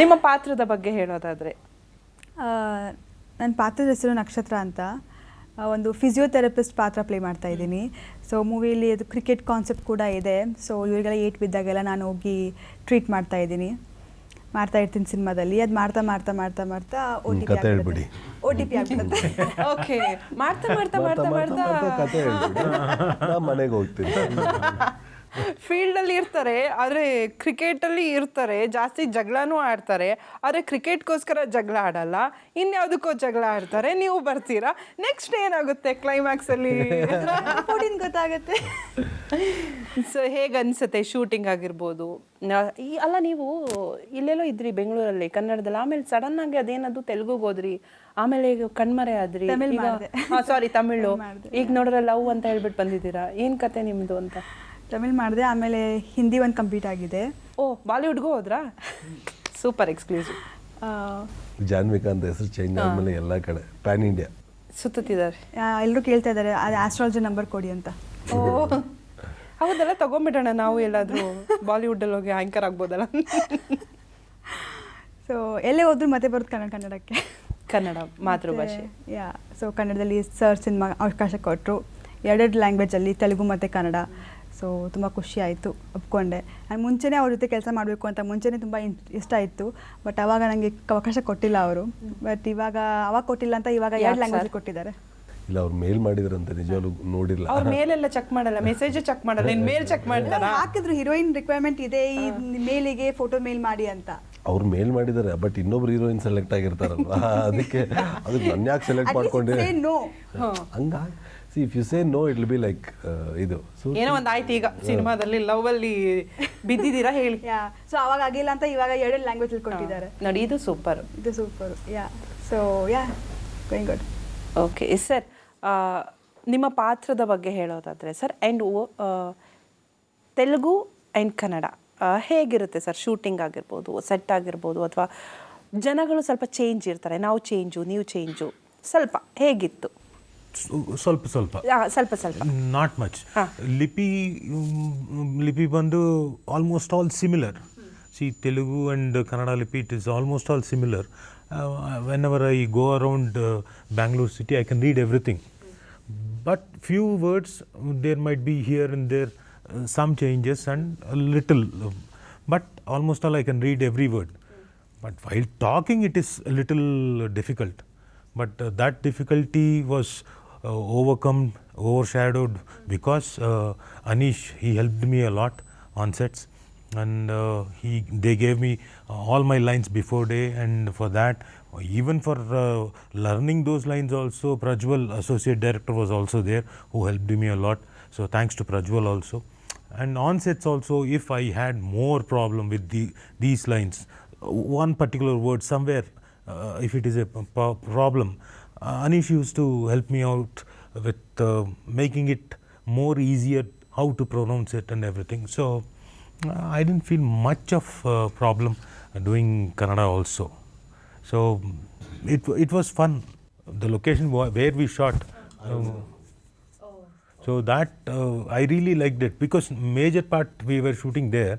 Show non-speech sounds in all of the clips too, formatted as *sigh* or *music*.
ನಿಮ್ಮ ಪಾತ್ರದ ಬಗ್ಗೆ ಹೇಳೋದಾದ್ರೆ. ನನ್ನ ಪಾತ್ರದ ಹೆಸರು ನಕ್ಷತ್ರ ಅಂತ. ಒಂದು ಫಿಸಿಯೋಥೆರಪಿಸ್ಟ್ ಪಾತ್ರ ಪ್ಲೇ ಮಾಡ್ತಾ ಇದ್ದೀನಿ. ಸೊ ಮೂವಿಯಲ್ಲಿ ಅದು ಕ್ರಿಕೆಟ್ ಕಾನ್ಸೆಪ್ಟ್ ಕೂಡ ಇದೆ. ಸೊ ಇವರಿಗೆಲ್ಲ ಏಟ್ ಬಿದ್ದಾಗೆಲ್ಲ ನಾನು ಹೋಗಿ ಟ್ರೀಟ್ ಮಾಡ್ತಾ ಇದ್ದೀನಿ. ಮಾಡ್ತಾ ಇರ್ತೀನಿ ಸಿನಿಮಾದಲ್ಲಿ. ಅದು ಮಾಡ್ತಾ ಮಾಡ್ತಾ ಮಾಡ್ತಾ ಮಾಡ್ತಾ ಓ ಟಿ ಪಿ ಹೇಳ್ಬಿಡಿ. ಓ ಟಿ ಪಿ ಆಗ್ಬಿಡುತ್ತೆ. *laughs* ಓಕೆ ಮಾಡ್ತಾ ಮಾಡ್ತಾ ಮಾಡ್ತಾ ಮಾಡ್ತಾ ಮನೆಗೆ ಹೋಗ್ತೀನಿ. *laughs* ಇರ್ತಾರೆ ಆದ್ರೆ ಕ್ರಿಕೆಟಲ್ಲಿ ಇರ್ತಾರೆ ಜಾಸ್ತಿ ಜಗಳನೂ ಆಡ್ತಾರೆ ಆದ್ರೆ ಕ್ರಿಕೆಟ್ಗೋಸ್ಕರ ಜಗಳ ಆಡಲ್ಲ ಇನ್ಯಾವುದಕ್ಕೋ ಜಗಳ ಆಡ್ತಾರೆ ನೀವು ಬರ್ತೀರಾ? ನೆಕ್ಸ್ಟ್ ಏನಾಗುತ್ತೆ ಕ್ಲೈಮ್ಯಾಕ್ಸಲ್ಲಿ ಗೊತ್ತಾಗುತ್ತೆ. ಸೊ ಹೇಗೆ ಅನ್ಸುತ್ತೆ ಶೂಟಿಂಗ್ ಆಗಿರ್ಬೋದು ಈ ಅಲ್ಲ ನೀವು ಇಲ್ಲೆಲ್ಲೋ ಇದ್ರಿ ಬೆಂಗಳೂರಲ್ಲಿ ಕನ್ನಡದಲ್ಲಿ ಆಮೇಲೆ ಸಡನ್ ಆಗಿ ಅದೇನದು ತೆಲುಗುಗೆ ಹೋದ್ರಿ ಆಮೇಲೆ ಈಗ ಕಣ್ಮರೆ ಆದ್ರಿ ಸಾರಿ ತಮಿಳು. ಈಗ ನೋಡ್ರೆ ಲವ್ ಅಂತ ಹೇಳ್ಬಿಟ್ಟು ಬಂದಿದ್ದೀರಾ? ಏನ್ ಕತೆ ನಿಮ್ದು ಅಂತ? ತಮಿಳ್ ಮಾಡಿದೆ ಆಮೇಲೆ ಹಿಂದಿ ಒಂದು ಕಂಪ್ಲೀಟ್ ಆಗಿದೆ. ಓ ಬಾಲಿವುಡ್ಗೂ ಹೋದ್ರಾ? Super exclusive. ಆ, ಜಾನ್ವಿಕಾ ಅಂತ ಹೆಸರು ಚೇಂಜ್ ಆದಮೇಲೆ ಎಲ್ಲ ಕಡೆ ಪ್ಯಾನ್ ಇಂಡಿಯಾ ಸುತ್ತಿದ್ದಾರೆ ಎಲ್ಲರೂ ಕೇಳ್ತಾ ಇದ್ದಾರೆ ಅದು ಆಸ್ಟ್ರಾಲಜಿ ನಂಬರ್ ಕೊಡಿ ಅಂತ. ಓ ಹೌದಲ್ಲ ತಗೊಂಬಿಡೋಣ ನಾವು ಎಲ್ಲಾದರೂ ಬಾಲಿವುಡಲ್ಲಿ ಹೋಗಿ ಆ್ಯಂಕರ್ ಆಗ್ಬೋದಲ್ಲ. ಸೊ ಎಲ್ಲೇ ಹೋದ್ರು ಮತ್ತೆ ಬರುತ್ತೆ ಕನ್ನಡ ಕನ್ನಡಕ್ಕೆ. ಕನ್ನಡ ಮಾತೃಭಾಷೆ. ಯಾ ಸೊ ಕನ್ನಡದಲ್ಲಿ ಸರ್ ಸಿನಿಮಾ ಅವಕಾಶ ಕೊಟ್ಟರು ಎರಡೆರಡು ಲ್ಯಾಂಗ್ವೇಜಲ್ಲಿ ತೆಲುಗು ಮತ್ತು ಕನ್ನಡ. ಸೊ ತುಂಬ ಖುಷಿ ಆಯಿತು ಒಪ್ಕೊಂಡೆ. ನಾನು ಮುಂಚೆನೇ ಅವ್ರ ಜೊತೆ ಕೆಲಸ ಮಾಡಬೇಕು ಅಂತ ಮುಂಚೆನೇ ತುಂಬ ಇಷ್ಟ ಇತ್ತು ಬಟ್ ಅವಾಗ ನನಗೆ ಅವಕಾಶ ಕೊಟ್ಟಿಲ್ಲ ಅವರು. ಬಟ್ ಇವಾಗ ಅವಾಗ ಕೊಟ್ಟಿಲ್ಲ ಅಂತ ಇವಾಗ ಎರಡು ಲ್ಯಾಂಗ್ವೇಜ್? ಕೊಟ್ಟಿದ್ದಾರೆ. ಇಲ್ಲ ಅವ್ರು ಮೇಲ್ ಮಾಡಿದ್ರು ಅಂತ ನಿಜವಾಗ್ಲೂ ನೋಡಿಲ್ಲ. ಅವ್ರ ಮೇಲೆಲ್ಲ ಚೆಕ್ ಮಾಡಲ್ಲ ಮೆಸೇಜ್ ಚೆಕ್ ಮಾಡಲ್ಲ. ಇನ್ ಮೇಲ್ ಚೆಕ್ ಮಾಡ್ತಾರಾ? ಹಾಕಿದ್ರು ಹೀರೋಯಿನ್ ರಿಕ್ವೈರ್ಮೆಂಟ್ ಇದೆ ಈ ಮೇಲಿಗೆ ಫೋಟೋ ಮೇಲ್ ಮಾಡಿ ಅಂತ. ಅವ್ರು ಮೇಲ್ ಮಾಡಿದ್ದಾರೆ ಬಟ್ ಇನ್ನೊಬ್ರು ಹೀರೋಯಿನ್ ಸೆಲೆಕ್ಟ್ ಆಗಿರ್ತಾರಲ್ವಾ? *laughs* ಅದಕ್ಕೆ ಅದಕ್ಕೆ ನನ್ನ ಯಾಕೆ ಸೆಲೆಕ್ಟ್ ಮಾಡ್ಕೊಂಡೆ. ನೋ ಹಂಗ see if you say no it be like ಇದು. ಸೊ ಏನೋ ಒಂದು ಆಯ್ತು ಈಗ ಸಿನಿಮಾದಲ್ಲಿ ಲವ್ ಅಲ್ಲಿ ಬಿದ್ದಿದ್ದೀರಾ ಹೇಳಿ. *laughs* ಯಾ ಸೊ ಅವಾಗ ಆಗಿಲ್ಲ ಅಂತ ಇವಾಗ ಎರಡು ಲ್ಯಾಂಗ್ವೇಜ್ ಕೊಟ್ಟಿದ್ದಾರೆ. ನೋಡಿ ಇದು ಸೂಪರ್ ಇದು super yeah so yeah going good okay sir ನಿಮ್ಮ ಪಾತ್ರದ ಬಗ್ಗೆ ಹೇಳೋದಾದರೆ sir and Telugu and Kannada ಹೇಗಿರುತ್ತೆ ಸರ್ ಶೂಟಿಂಗ್ ಆಗಿರ್ಬೋದು ಸೆಟ್ ಆಗಿರ್ಬೋದು ಅಥವಾ ಜನಗಳು ಸ್ವಲ್ಪ ಚೇಂಜ್ ಇರ್ತಾರೆ ನಾವು ಚೇಂಜು ನೀವು ಚೇಂಜು ಸ್ವಲ್ಪ ಹೇಗಿತ್ತು? ಸ್ವಲ್ಪ ಸ್ವಲ್ಪ ಆ, ಸ್ವಲ್ಪ ಸ್ವಲ್ಪ ನಾಟ್ ಮಚ್ ಹಾ. ಲಿಪಿ ಮ್, ಲಿಪಿ ಬಂದು almost all similar see Telugu and Kannada ಲಿಪಿ it is almost all similar whenever I go around Bangalore city I can read everything but few words uh, there might be here and there uh, some changes and a little uh, but almost all i can read every word but while talking it is a little uh, overcome overshadowed because uh, anish he helped me a lot on sets. And uh, he they gave me uh, all my lines before day. And for that even for uh, learning those lines also prajwal associate director was also there who helped me a lot. So thanks to prajwal also. And on sets also if i had more problem with the, these lines one particular word somewhere uh, if it is a problem anish used to help me out with uh, making it more easier how to pronounce it and everything so uh, I didn't feel much of uh, problem doing Kannada also. So it it was fun. The location where we shot. um, so that uh, I really liked it because major part we were shooting there.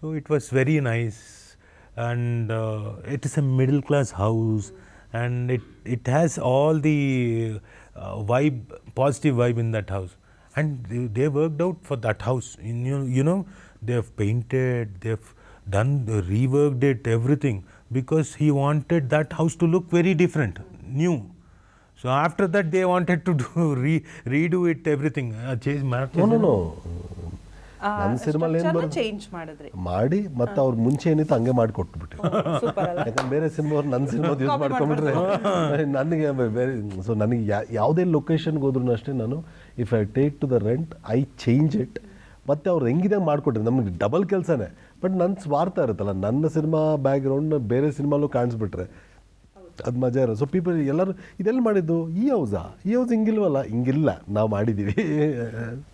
So it was very nice, and uh, it is a middle class house, and it, it has all the uh, vibe, positive vibe in that house. And they, they worked out for that house. You, you know, they have painted, they have done, reworked it, everything because he wanted that house to look very different, new. So after that, they wanted to do *laughs* re, redo it, everything. Uh, change no, no, no. ನನ್ನ ಸಿನಿಮಾಲಿ ಏನು structure ಬರುತ್ತೆ change ಮಾಡಿದ್ರಿ. ಮಾಡಿ ಮತ್ತೆ ಅವ್ರು ಮುಂಚೆ ಏನಿತ್ತು ಹಂಗೆ ಮಾಡಿಕೊಟ್ಬಿಟ್ಟು ಸೂಪರ್ ಅಲ್ಲ. ಯಾಕಂದ್ರೆ ಬೇರೆ ಸಿನಿಮಾ ನನ್ನ ಸಿನಿಮಾ ಯೂಸ್ ಮಾಡ್ಕೊಂಡ್ಬಿಟ್ರೆ ನನಗೆ ಬೇರೆ ಸೊ ನನಗೆ ಯಾವುದೇ ಲೊಕೇಶನ್ಗೆ ಹೋದ್ರು ಅಷ್ಟೇ ನಾನು if I take to the rent I change it ಮತ್ತೆ ಅವ್ರು ಹೆಂಗಿದೆ ಮಾಡಿಕೊಟ್ರೆ. ನಮಗೆ ಡಬಲ್ ಕೆಲಸನೇ. ಬಟ್ ನನ್ನ ಸ್ವಾರ್ಥ ಇರುತ್ತಲ್ಲ ನನ್ನ ಸಿನಿಮಾ ಬ್ಯಾಕ್ಗ್ರೌಂಡ್ ಬೇರೆ ಸಿನಿಮಾಲೂ ಕಾಣಿಸ್ಬಿಟ್ರೆ. ಅದು ಮಜಾ ಇರೋ ಸೊ ಪೀಪಲ್ ಎಲ್ಲರೂ ಇದೆಲ್ಲ ಮಾಡಿದ್ದು? ಈ ಹೌಸಾ ಈ ಹೌಸ್ ಹಿಂಗಿಲ್ವಲ್ಲ? ಹಿಂಗಿಲ್ಲ. ನಾವು ಮಾಡಿದ್ದೀವಿ *laughs*